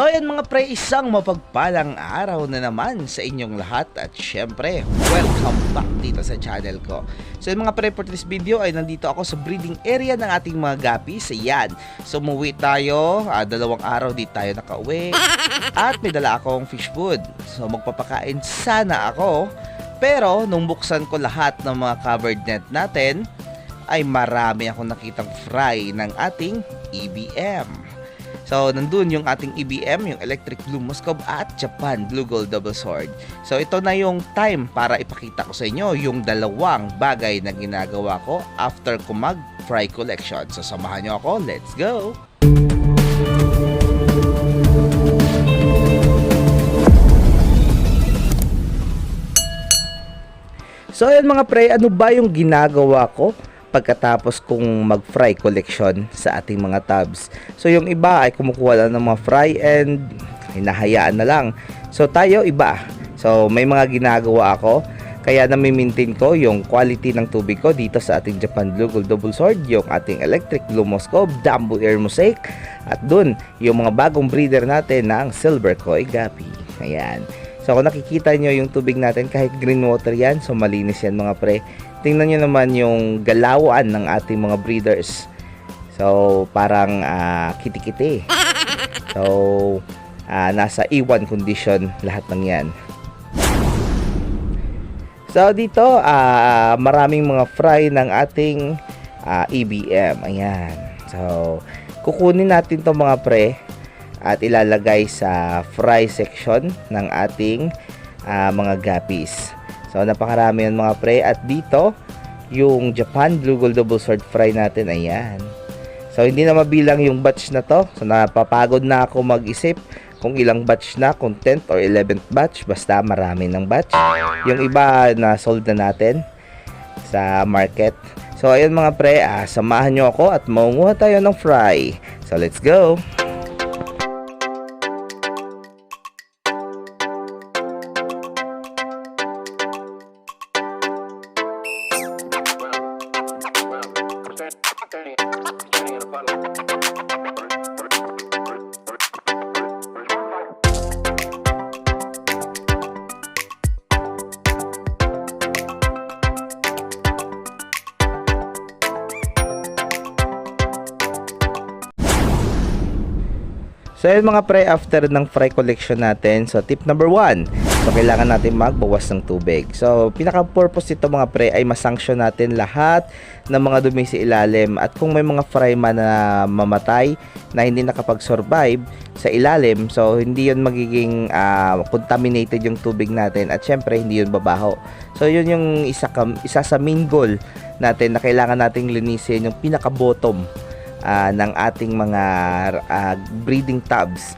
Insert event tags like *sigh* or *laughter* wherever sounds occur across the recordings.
So ayan mga pre, isang mapagpalang araw na naman sa inyong lahat at syempre, welcome back dito sa channel ko. So yun mga pre, for this video ay nandito ako sa breeding area ng ating mga guppies. Ayan, so umuwi tayo, ah, dalawang araw di tayo nakauwi *laughs* at may dala akong fish food. So magpapakain sana ako, pero nung buksan ko lahat ng mga covered net natin, ay marami akong nakitang fry ng ating EBM. So, nandun yung ating EBM, yung Electric Blue Muscov at Japan Blue Gold Double Sword. So, ito na yung time para ipakita ko sa inyo yung dalawang bagay na ginagawa ko after ko mag-fry collection. So, samahan nyo ako. Let's go! So ayan mga pre, ano ba yung ginagawa ko pagkatapos kong mag-fry collection sa ating mga tabs? So yung iba ay kumukuha lang ng mga fry and hinahayaan na lang. So tayo iba. So may mga ginagawa ako kaya nami-maintain ko yung quality ng tubig ko dito sa ating Japan Blue Gold Double Sword, yung ating Electric Blue Moscow, Dambu Air Mosaic, at dun, yung mga bagong breeder natin ng Silver Koi Gapi. Ayan. So kung nakikita nyo yung tubig natin, kahit green water yan, so malinis yan mga pre. Tingnan nyo naman yung galawan ng ating mga breeders. So parang ah, kiti-kiti. So ah, nasa E1 condition lahat ng yan. So dito, ah, maraming mga fry ng ating ah, EBM. Ayan. So kukunin natin to mga pre at ilalagay sa fry section ng ating ah, mga guppies. So napakarami yan mga pre at dito yung Japan Blue Gold Double Sword fry natin ayan. So hindi na mabilang yung batch na to. So napapagod na ako mag-isip kung ilang batch na, kung 10th or 11th batch, basta marami ng batch. Yung iba na sold na natin sa market. So ayun mga pre, ah, samahan nyo ako at maunguha tayo ng fry. So let's go! So yun mga pre, after ng fry collection natin, so tip number one, so kailangan natin magbawas ng tubig. So pinaka-purpose nito mga pre ay masanction natin lahat ng mga dumi sa ilalim at kung may mga fry man na mamatay na hindi nakapag-survive sa ilalim, so hindi yun magiging ah, contaminated yung tubig natin at syempre hindi yun babaho. So yun yung isa, isa sa main goal natin na kailangan nating linisin yung pinaka-bottom ah, ng ating mga ah, breeding tubs.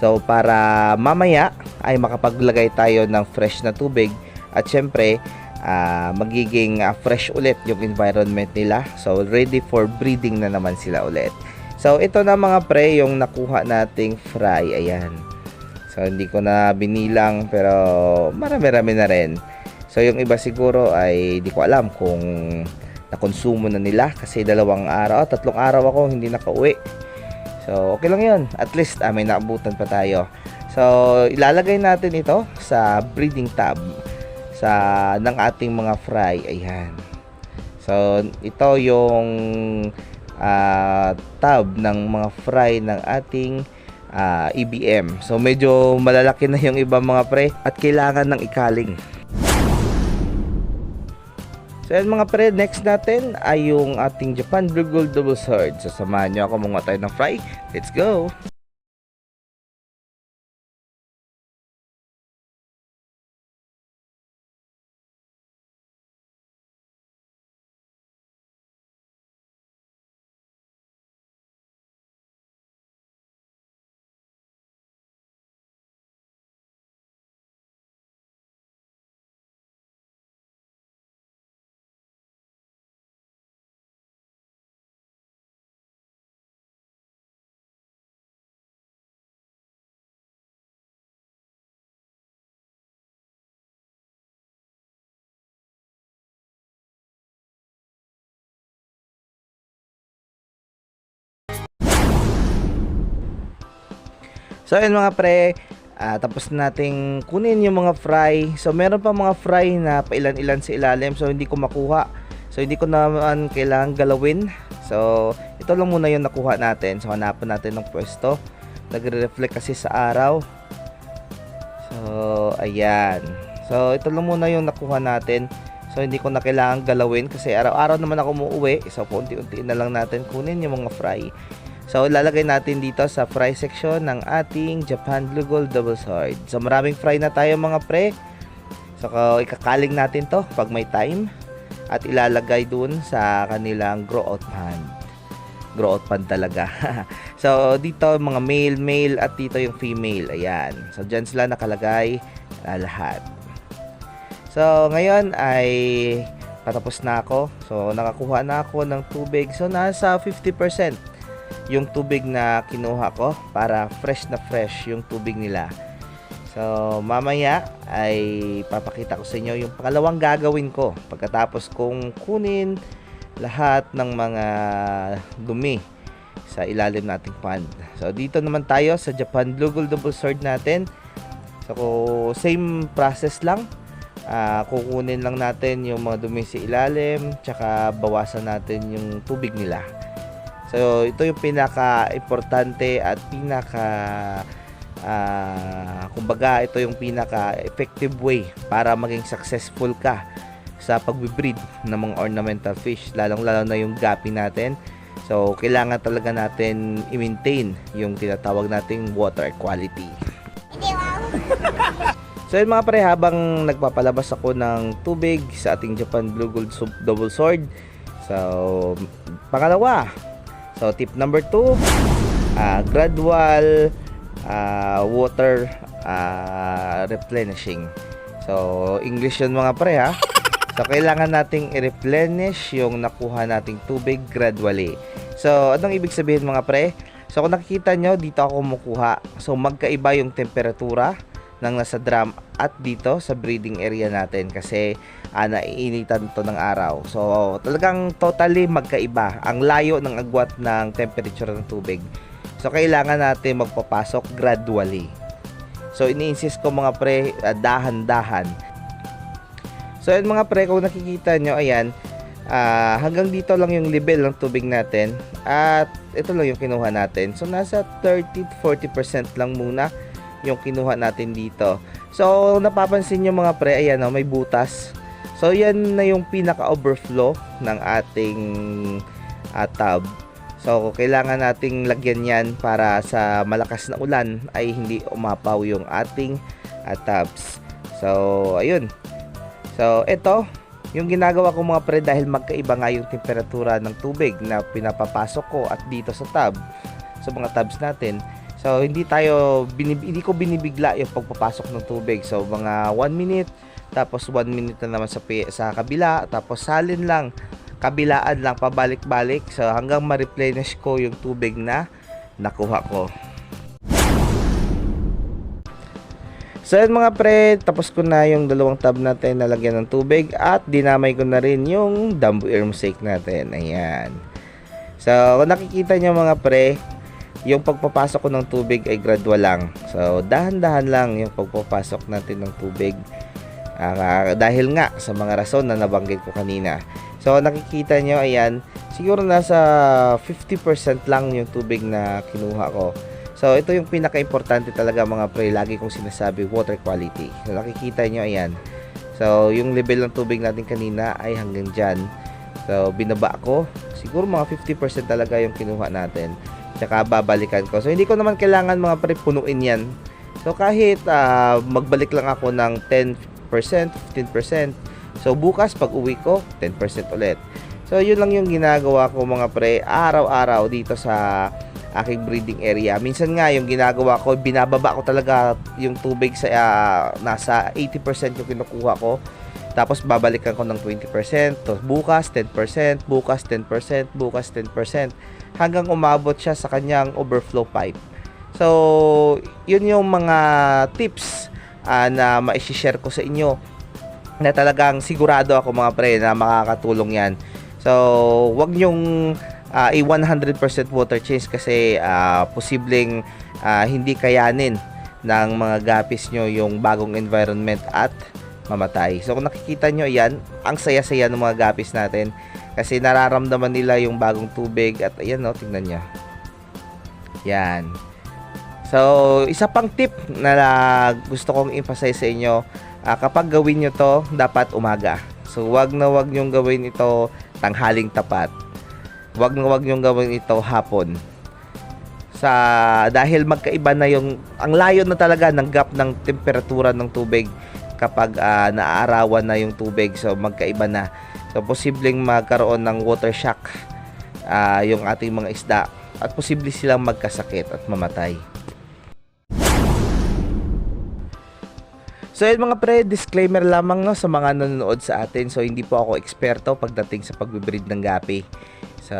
So para mamaya ay makapaglagay tayo ng fresh na tubig at syempre ah, magiging ah, fresh ulit yung environment nila. So ready for breeding na naman sila ulit. So ito na mga pre yung nakuha nating fry. Ayan. So hindi ko na binilang pero marami-rami na rin. So yung iba siguro ay di ko alam kung nakonsumo na nila kasi dalawang araw, tatlong araw ako hindi nakauwi. So, okay lang yun. At least ah, may naabutan pa tayo. So, ilalagay natin ito sa breeding tab sa ng ating mga fry. Ayan. So, ito yung ah, tab ng mga fry ng ating ah, EBM. So, medyo malalaki na yung ibang mga pre at kailangan ng ikaling. So yan mga pre, next natin ay yung ating Japan Blue Gold Double Sword. So samahan nyo ako mga tayo ng fry. Let's go! So ayun mga pre, ah, tapos nating kunin yung mga fry. So meron pa mga fry na pailan-ilan sa ilalim so hindi ko makuha. So hindi ko naman kailangan galawin. So ito lang muna yung nakuha natin. So hanapan natin ng pwesto. Nagre-reflect kasi sa araw. So ayan. So ito lang muna yung nakuha natin. So hindi ko na kailangan galawin kasi araw-araw naman ako umuwi. So unti-unti na lang natin kunin yung mga fry. So ilalagay natin dito sa fry section ng ating Japan Blue Gold Double Sword. So maraming fry na tayo mga pre. So ikakaling natin to pag may time at ilalagay dun sa kanilang grow out pan. Grow out pan talaga. *laughs* so dito mga male, male at dito yung female. Ayan. So dyan sila nakalagay na lahat. So ngayon ay patapos na ako. So nakakuha na ako ng tubig. So nasa 50% yung tubig na kinuha ko para fresh na fresh yung tubig nila. So, mamaya ay papakita ko sa inyo yung pangalawang gagawin ko pagkatapos kong kunin lahat ng mga dumi sa ilalim nating pond. So, dito naman tayo sa Japan Blue Gold Double Sword natin. So, same process lang. Ah, kukunin lang natin yung mga dumi sa ilalim, tsaka bawasan natin yung tubig nila. So, ito yung pinaka-importante at pinaka ah, kumbaga ito yung pinaka-effective way para maging successful ka sa pagbe-breed ng mga ornamental fish, lalong-lalo na yung gapi natin. So, kailangan talaga natin i-maintain yung tinatawag nating water quality. So yun mga pre, habang nagpapalabas ako ng tubig sa ating Japan Blue Gold Double Sword. So, pangalawa. So, tip number 2, ah, gradual ah, water ah, replenishing. So, English yun mga pre ha. So, kailangan nating i-replenish yung nakuha nating tubig gradually. So, anong ibig sabihin mga pre? So, kung nakikita nyo, dito ako kumukuha. So, magkaiba yung temperatura ng nasa drum at dito sa breeding area natin kasi ah, naiinitan to ng araw. So, talagang totally magkaiba. Ang layo ng agwat ng temperature ng tubig. So, kailangan natin magpapasok gradually. So, ini-insist ko mga pre, ah, dahan-dahan. So, yun mga pre, kung nakikita nyo, ayan, ah, hanggang dito lang yung level ng tubig natin. At ito lang yung kinuha natin. So, nasa 30-40% lang muna yung kinuha natin dito. So, napapansin nyo mga pre, ayan, oh, may butas. So, yan na yung pinaka-overflow ng ating ah, tub. So, kailangan nating lagyan yan para sa malakas na ulan ay hindi umapaw yung ating ah, tubs. So, ayun. So, ito, yung ginagawa ko mga pre dahil magkaiba nga yung temperatura ng tubig na pinapapasok ko at dito sa tub, sa mga tubs natin. So, hindi tayo, binib- hindi ko binibigla yung pagpapasok ng tubig. So, mga 1 minute, tapos 1 minute na naman sa, sa kabila, tapos salin lang, kabilaan lang, pabalik-balik. So, hanggang ma-replenish ko yung tubig na nakuha ko. So yun mga pre, tapos ko na yung dalawang tub natin na lagyan ng tubig at dinamay ko na rin yung Dumbo Air Mosaic natin. Ayan. So kung nakikita nyo mga pre, yung pagpapasok ko ng tubig ay gradual lang. So dahan-dahan lang yung pagpapasok natin ng tubig. Ah, dahil nga sa mga rason na nabanggit ko kanina. So nakikita nyo, ayan, siguro nasa 50% lang yung tubig na kinuha ko. So, ito yung pinaka-importante talaga mga pre. Lagi kong sinasabi, water quality. So, nakikita nyo, ayan. So, yung level ng tubig natin kanina ay hanggang dyan. So, binaba ko. Siguro mga 50% talaga yung kinuha natin. Tsaka babalikan ko. So, hindi ko naman kailangan mga pre punuin yan. So, kahit ah, magbalik lang ako ng 10%, 15%. So, bukas pag uwi ko, 10% ulit. So, yun lang yung ginagawa ko mga pre. Araw-araw dito sa aking breeding area. Minsan nga yung ginagawa ko, binababa ko talaga yung tubig sa ah, nasa 80% yung kinukuha ko. Tapos babalikan ko ng 20%, tapos bukas 10%, bukas 10%, bukas 10%, hanggang umabot siya sa kanyang overflow pipe. So, yun yung mga tips ah, na ma-share ko sa inyo na talagang sigurado ako mga pre na makakatulong yan. So, wag nyong ah, i 100% water change kasi ah, posibleng ah, hindi kayanin ng mga gapis nyo yung bagong environment at mamatay. So kung nakikita nyo yan, ang saya-saya ng mga gapis natin kasi nararamdaman nila yung bagong tubig at ayan no, tingnan nyo. Yan. So, isa pang tip na gusto kong emphasize sa inyo, ah, kapag gawin nyo to, dapat umaga. So, wag na wag nyong gawin ito tanghaling tapat. Wag na wag nyong gawin ito hapon. Sa dahil magkaiba na yung ang layo na talaga ng gap ng temperatura ng tubig kapag ah, naaarawan na yung tubig. So, magkaiba na. So, posibleng magkaroon ng water shock ah, yung ating mga isda at posible silang magkasakit at mamatay. So yun mga pre, disclaimer lamang no, sa mga nanonood sa atin. So hindi po ako eksperto pagdating sa pagbibreed ng gapi. So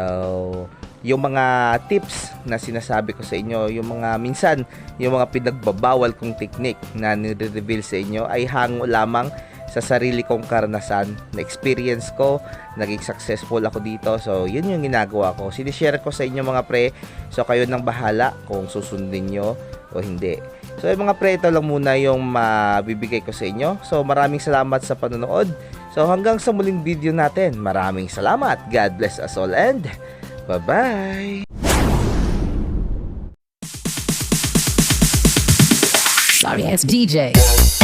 yung mga tips na sinasabi ko sa inyo, yung mga minsan, yung mga pinagbabawal kong technique na nire-reveal sa inyo ay hango lamang sa sarili kong karanasan na experience ko, naging successful ako dito. So, yun yung ginagawa ko. Sinishare ko sa inyo mga pre. So, kayo nang bahala kung susundin nyo o hindi. So, yung mga pre, ito lang muna yung mabibigay ko sa inyo. So, maraming salamat sa panonood. So, hanggang sa muling video natin. Maraming salamat. God bless us all and bye-bye. Sorry, it's DJ.